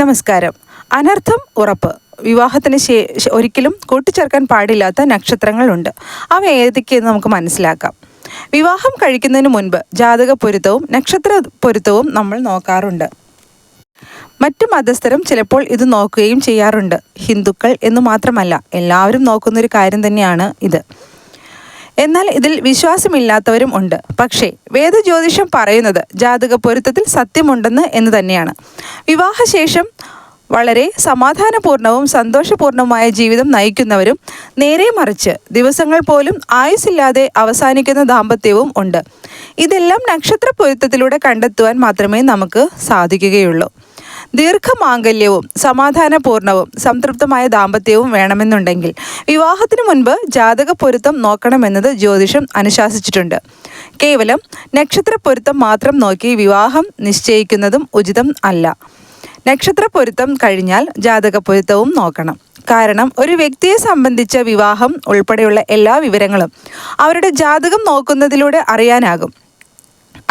നമസ്കാരം. അനർത്ഥം ഉറപ്പ്. വിവാഹത്തിന് ഒരിക്കലും കൂട്ടിച്ചേർക്കാൻ പാടില്ലാത്ത നക്ഷത്രങ്ങളുണ്ട്. അവ ഏതൊക്കെയെന്ന് നമുക്ക് മനസ്സിലാക്കാം. വിവാഹം കഴിക്കുന്നതിന് മുൻപ് ജാതക പൊരുത്തവും നക്ഷത്ര പൊരുത്തവും നമ്മൾ നോക്കാറുണ്ട്. മറ്റു മതസ്ഥരും ചിലപ്പോൾ ഇത് നോക്കുകയും ചെയ്യാറുണ്ട്. ഹിന്ദുക്കൾ എന്ന് മാത്രമല്ല എല്ലാവരും നോക്കുന്നൊരു കാര്യം തന്നെയാണ് ഇത്. എന്നാൽ ഇതിൽ വിശ്വാസമില്ലാത്തവരും ഉണ്ട്. പക്ഷേ വേദജ്യോതിഷം പറയുന്നത് ജാതക പൊരുത്തത്തിൽ സത്യമുണ്ടെന്ന് എന്ന് തന്നെയാണ്. വിവാഹശേഷം വളരെ സമാധാനപൂർണവും സന്തോഷപൂർണവുമായ ജീവിതം നയിക്കുന്നവരും നേരെ മറിച്ച് ദിവസങ്ങൾ പോലും ആയുസില്ലാതെ അവസാനിക്കുന്ന ദാമ്പത്യവും ഉണ്ട്. ഇതെല്ലാം നക്ഷത്ര പൊരുത്തത്തിലൂടെ കണ്ടെത്തുവാൻ മാത്രമേ നമുക്ക് സാധിക്കുകയുള്ളൂ. ദീർഘമാംഗല്യവും സമാധാനപൂർണവും സംതൃപ്തമായ ദാമ്പത്യവും വേണമെന്നുണ്ടെങ്കിൽ വിവാഹത്തിന് മുൻപ് ജാതക പൊരുത്തം നോക്കണമെന്നത് ജ്യോതിഷം അനുശാസിച്ചിട്ടുണ്ട്. കേവലം നക്ഷത്ര പൊരുത്തം മാത്രം നോക്കി വിവാഹം നിശ്ചയിക്കുന്നതും ഉചിതം അല്ല. നക്ഷത്ര പൊരുത്തം കഴിഞ്ഞാൽ ജാതക പൊരുത്തവും നോക്കണം. കാരണം ഒരു വ്യക്തിയെ സംബന്ധിച്ച വിവാഹം ഉൾപ്പെടെയുള്ള എല്ലാ വിവരങ്ങളും അവരുടെ ജാതകം നോക്കുന്നതിലൂടെ അറിയാനാകും.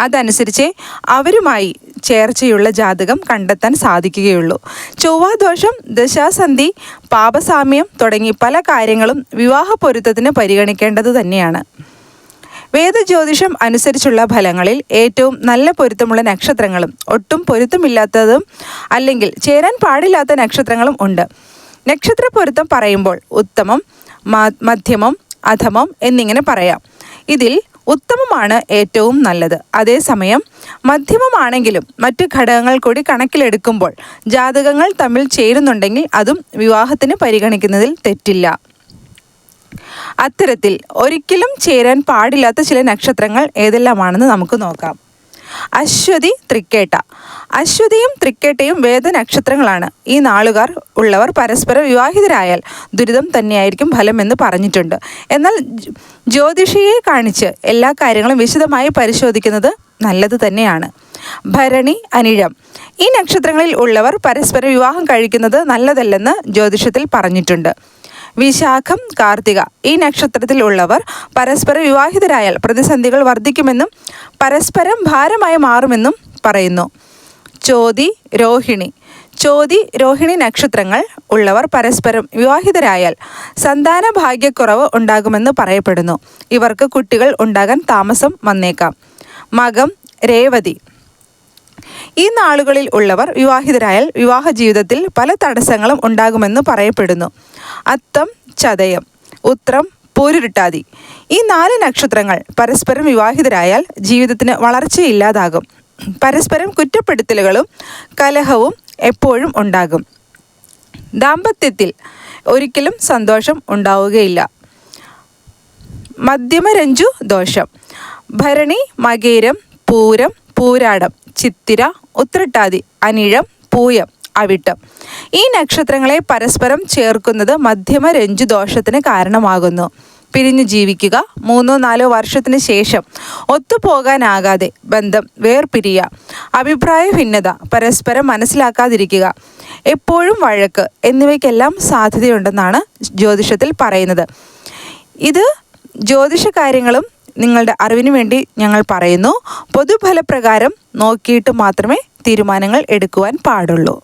അതനുസരിച്ച് അവരുമായി ചേർച്ചയുള്ള ജാതകം കണ്ടെത്താൻ സാധിക്കുകയുള്ളൂ. ചൊവ്വാദോഷം ദശാസന്ധി പാപസാമ്യം തുടങ്ങി പല കാര്യങ്ങളും വിവാഹ പൊരുത്തത്തിന് പരിഗണിക്കേണ്ടത് തന്നെയാണ്. വേദജ്യോതിഷം അനുസരിച്ചുള്ള ഫലങ്ങളിൽ ഏറ്റവും നല്ല പൊരുത്തമുള്ള നക്ഷത്രങ്ങളും ഒട്ടും പൊരുത്തമില്ലാത്തതും അല്ലെങ്കിൽ ചേരാൻ പാടില്ലാത്ത നക്ഷത്രങ്ങളും ഉണ്ട്. നക്ഷത്ര പൊരുത്തം പറയുമ്പോൾ ഉത്തമം മധ്യമം അധമം എന്നിങ്ങനെ പറയാം. ഇതിൽ ഉത്തമമാണ് ഏറ്റവും നല്ലത്. അതേസമയം മധ്യമമാണെങ്കിലും മറ്റു ഘടകങ്ങൾ കൂടി കണക്കിലെടുക്കുമ്പോൾ ജാതകങ്ങൾ തമ്മിൽ ചേരുന്നുണ്ടെങ്കിൽ അതും വിവാഹത്തിന് പരിഗണിക്കുന്നതിൽ തെറ്റില്ല. അത്തരത്തിൽ ഒരിക്കലും ചേരാൻ പാടില്ലാത്ത ചില നക്ഷത്രങ്ങൾ ഏതെല്ലാമാണെന്ന് നമുക്ക് നോക്കാം. അശ്വതി തൃക്കേട്ട. അശ്വതിയും തൃക്കേട്ടയും വേദനക്ഷത്രങ്ങളാണ് ഈ നാളുകാർ ഉള്ളവർ പരസ്പരം വിവാഹിതരായാൽ ദുരിതം തന്നെയായിരിക്കും ഫലമെന്ന് പറഞ്ഞിട്ടുണ്ട്. എന്നാൽ ജ്യോതിഷിയെ കാണിച്ച് എല്ലാ കാര്യങ്ങളും വിശദമായി പരിശോധിക്കുന്നത് നല്ലത് തന്നെയാണ്. ഭരണി അനിഴം. ഈ നക്ഷത്രങ്ങളിൽ ഉള്ളവർ പരസ്പര വിവാഹം കഴിക്കുന്നത് നല്ലതല്ലെന്ന് ജ്യോതിഷത്തിൽ പറഞ്ഞിട്ടുണ്ട്. വിശാഖം കാർത്തിക. ഈ നക്ഷത്രത്തിൽ ഉള്ളവർ പരസ്പരം വിവാഹിതരായാൽ പ്രതിസന്ധികൾ വർദ്ധിക്കുമെന്നും പരസ്പരം ഭാരമായി മാറുമെന്നും പറയുന്നു. ചോതി രോഹിണി. ചോതി രോഹിണി നക്ഷത്രങ്ങൾ ഉള്ളവർ പരസ്പരം വിവാഹിതരായാൽ സന്താന ഭാഗ്യക്കുറവ് ഉണ്ടാകുമെന്ന് പറയപ്പെടുന്നു. ഇവർക്ക് കുട്ടികൾ ഉണ്ടാകാൻ താമസം വന്നേക്കാം. മകം രേവതി. ഈ നാളുകളിൽ ഉള്ളവർ വിവാഹിതരായാൽ വിവാഹ ജീവിതത്തിൽ പല തടസ്സങ്ങളും ഉണ്ടാകുമെന്ന് പറയപ്പെടുന്നു. അത്തം ചതയം ഉത്രം പോരുരുട്ടാതി ഈ നാല് നക്ഷത്രങ്ങൾ പരസ്പരം വിവാഹിതരായാൽ ജീവിതത്തിന് വളർച്ചയില്ലാതാകും. പരസ്പരം കുറ്റപ്പെടുത്തലുകളും കലഹവും എപ്പോഴും ഉണ്ടാകും. ദാമ്പത്യത്തിൽ ഒരിക്കലും സന്തോഷം ഉണ്ടാവുകയില്ല. മധ്യമരഞ്ജു ദോഷം. ഭരണി മകേരം പൂരം പൂരാടം ചിത്തിര ഉത്രട്ടാതി അനിഴം പൂയം അവിട്ടം. ഈ നക്ഷത്രങ്ങളെ പരസ്പരം ചേർക്കുന്നത് മധ്യമ രഞ്ജു ദോഷത്തിന് കാരണമാകുന്നു. പിരിഞ്ഞു ജീവിക്കുക മൂന്നോ നാലോ വർഷത്തിന് ശേഷം ഒത്തുപോകാനാകാതെ ബന്ധം വേർപിരിയുക. അഭിപ്രായ ഭിന്നത പരസ്പരം മനസ്സിലാക്കാതിരിക്കുക. എപ്പോഴും വഴക്ക് എന്നിവയ്ക്കെല്ലാം സാധ്യതയുണ്ടെന്നാണ് ജ്യോതിഷത്തിൽ പറയുന്നത്. ഇത് ജ്യോതിഷ കാര്യങ്ങളും നിങ്ങളുടെ അറിവിന് വേണ്ടി ഞങ്ങൾ പറയുന്നു. പൊതുഫലപ്രകാരം നോക്കിയിട്ട് മാത്രമേ തീരുമാനങ്ങൾ എടുക്കുവാൻ പാടുള്ളൂ.